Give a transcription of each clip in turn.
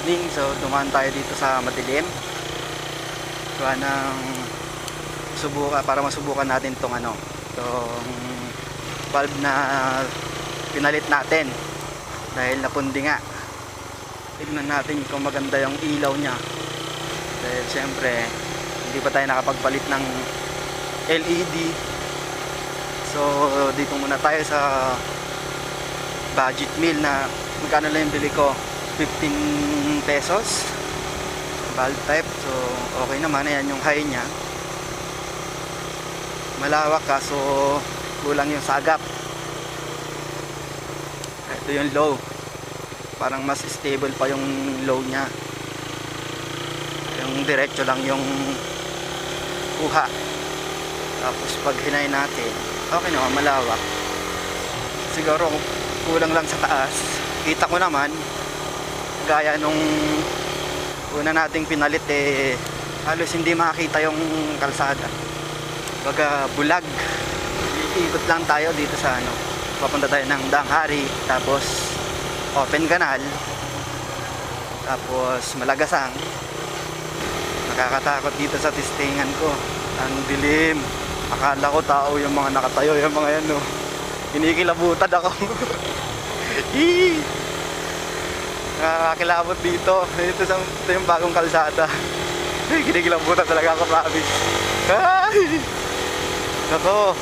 evening. So, dumaan tayo dito sa madilim. Gawa ng subukan, para masubukan natin tong ano, tong valve na pinalit natin. Dahil napundi nga. Tignan natin kung maganda yung ilaw niya. Dahil siyempre, hindi pa tayo nakapagpalit ng LED. So, dito muna tayo sa budget meal na magkano lang yung bili ko 15 pesos. Valve type so okay naman. Ayan yung high nya malawak kaso kulang yung sagap. Ito yung low. Parang mas stable pa yung low nya yung diretso lang yung kuha. Tapos pag hinay natin okay naman malawak. Siguro kulang lang sa taas. Kita ko naman gaya nung una nating pinalit eh halos hindi makakita yung kalsada. Baga bulag. Iikot lang tayo dito sa ano papunta tayo ng Danghari tapos open canal tapos malagasang. Nakakatakot dito sa tistingan ko. Ang dilim. Akala ko tao yung mga nakatayo yung mga yan no. Kinikilabutan ako Hii! nakakakilabot dito ito, sa, ito yung bagong kalsada. Kinikilabutan talaga ako promise. Ay! Ako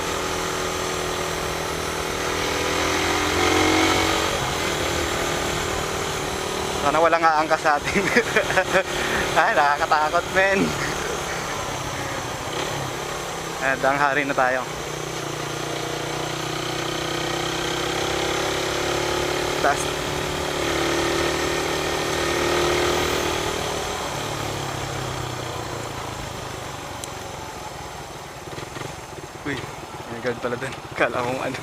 sana walang aangkas sa atin ay nakakatakot men. Eh, danghari na tayo. Taas guard pala dun. Kala kong ano.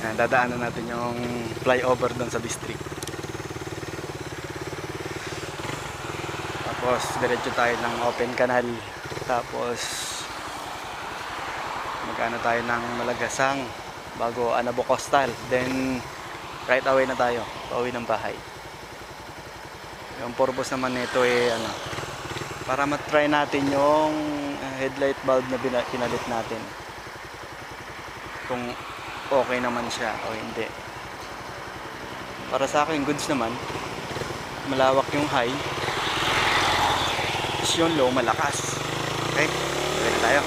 Ayan, dadaanan natin yung flyover doon sa district. Tapos diretso tayo ng open canal. Tapos magkano tayo ng malagasang bago Anabo Coastal. Then right away na tayo. Pauwi ng bahay. Yung purpose naman nito eh ano para matry natin yung uh, headlight bulb na pinalit natin. Kung okay naman siya o hindi. Para sa akin goods naman. Malawak yung high. Tapos yung low malakas. Okay na tayo.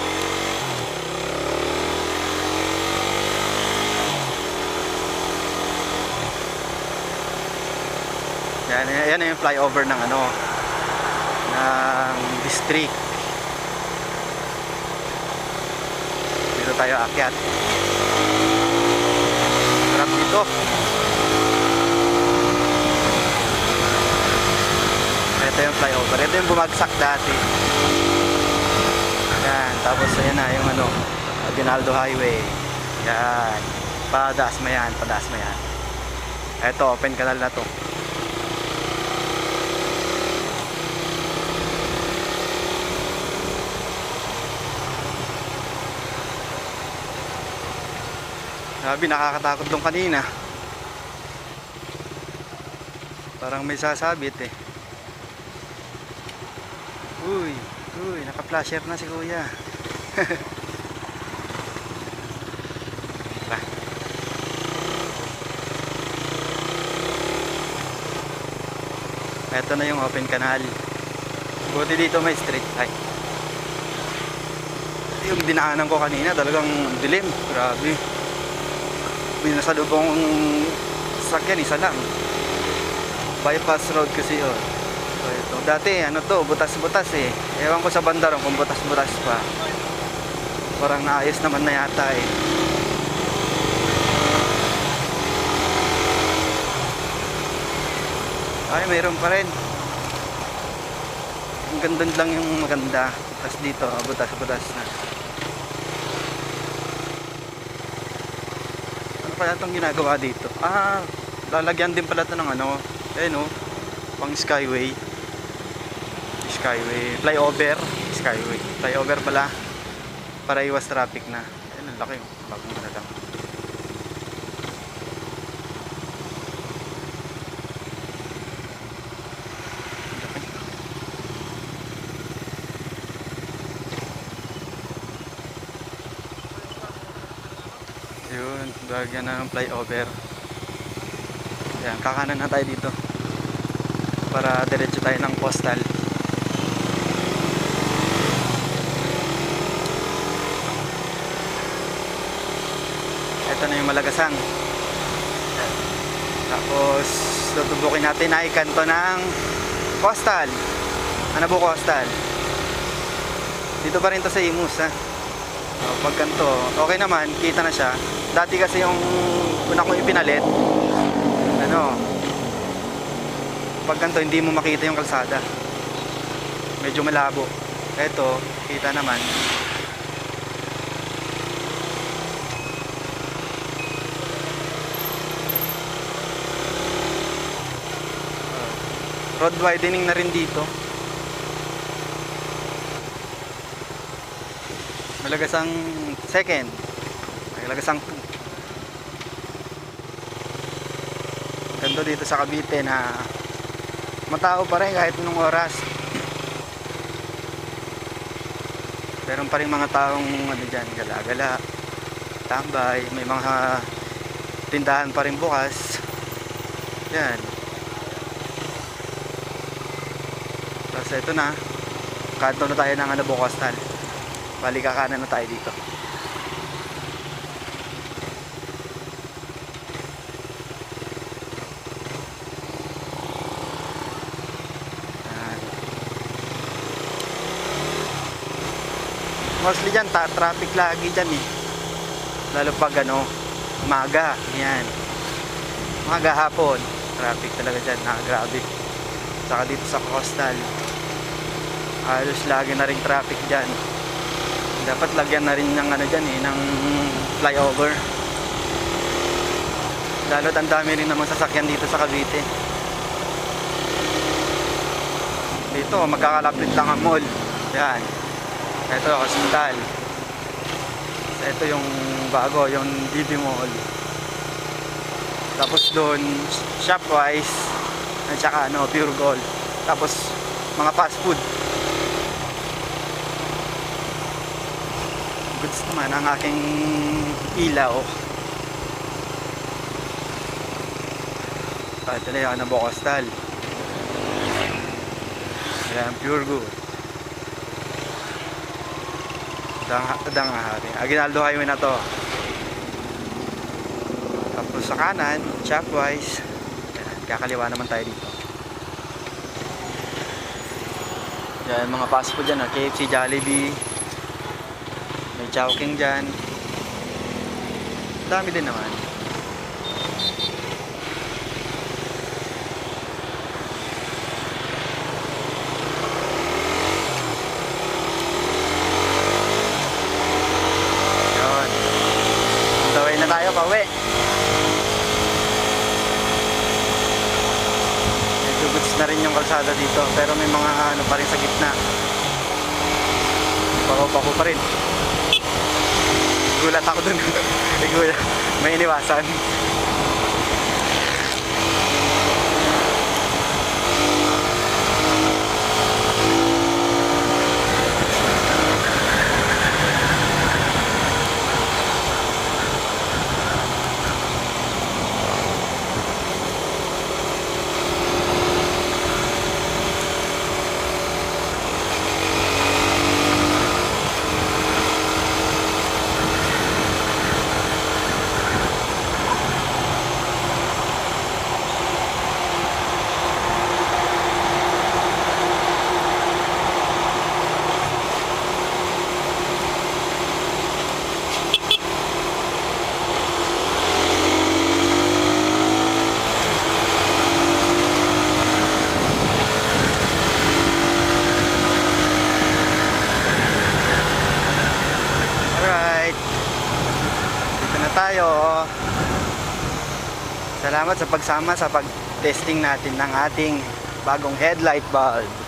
Yan, yan yung flyover ng ano ng district. Dito tayo akyat sarap dito. Ito yung flyover. Ito yung bumagsak dati. Yan tapos ayan na yung ano Aguinaldo Highway. Yan padaas mo yan padaas mo yan. Ito open canal na to Sabi nakakatakot dong kanina. Parang may sasabit eh. Uy, uy, naka-flasher na si kuya. Ito na yung open canal. Buti dito may street. Ay. Yung dinaanan ko kanina talagang dilim. Grabe may nasalubong sakyan isa lang. Bypass road kasi yun. So ito. Dati ano to butas-butas eh. Ewan ko sa banda ron kung butas-butas pa. Parang naayos naman na yata eh. Ay mayroon pa rin. Ang ganda lang yung maganda. Tapos dito butas-butas na kaya itong ginagawa dito. Ah lalagyan din pala ito ng ano eh no pang skyway. Skyway flyover skyway. Flyover pala para iwas traffic na. Ayun ang laki oh. bagong na lang Lagyan ng flyover. Yan, kakanan na tayo dito. Para diretso tayo ng postal. Ito na yung malagasang. Tapos, tutubukin natin ay kanto ng postal. Ano po postal? Dito pa rin to sa Imus ha. O, pag kanto, okay naman, kita na siya. Dati kasi yung una kong ipinalit, ano, pag kanto hindi mo makita yung kalsada. Medyo malabo. Ito, kita naman. Road widening na rin dito. Malagasang second. Malagasang 2. Ganda dito sa Cavite na matao pa rin kahit anong oras. Meron pa rin mga taong ano dyan, gala-gala, tambay, may mga tindahan pa rin bukas. Yan. Tapos ito na, kanto na tayo ng ano bukas tal. Bali kakanan na tayo dito. Mostly dyan, ta traffic lagi dyan eh. Lalo pag ano, umaga. Yan. Umaga hapon. Traffic talaga dyan, na grabe. Saka dito sa coastal. Halos lagi na rin traffic dyan. Dapat lagyan na rin ng ano dyan eh, ng flyover. Lalo ang dami rin naman sasakyan dito sa Cavite. Dito, magkakalapit lang ang mall. Yan. Ito, hospital. Ito yung bago, yung DB Mall. Tapos doon, Shopwise, at saka ano, Pure Gold. Tapos, mga fast food. Goods naman ang aking ilaw. Ah, ito na yung ano, Bocostal. Ayan, Pure Gold. Dang, dang hari. Aguinaldo Highway na to. Tapos sa kanan, Shopwise. Ayan, kakaliwa naman tayo dito. Yan, mga fast food dyan, ah. KFC, Jollibee. May Chowking dyan. Dami din naman. Yun. Taway na tayo, pauwi. Medyo goods na rin yung kalsada dito. Pero may mga ano pa rin sa gitna. Pako-pako pa rin. Gulat ako dun. May iniwasan. Alright. Dito na tayo. Salamat sa pagsama sa pag-testing natin ng ating bagong headlight bulb.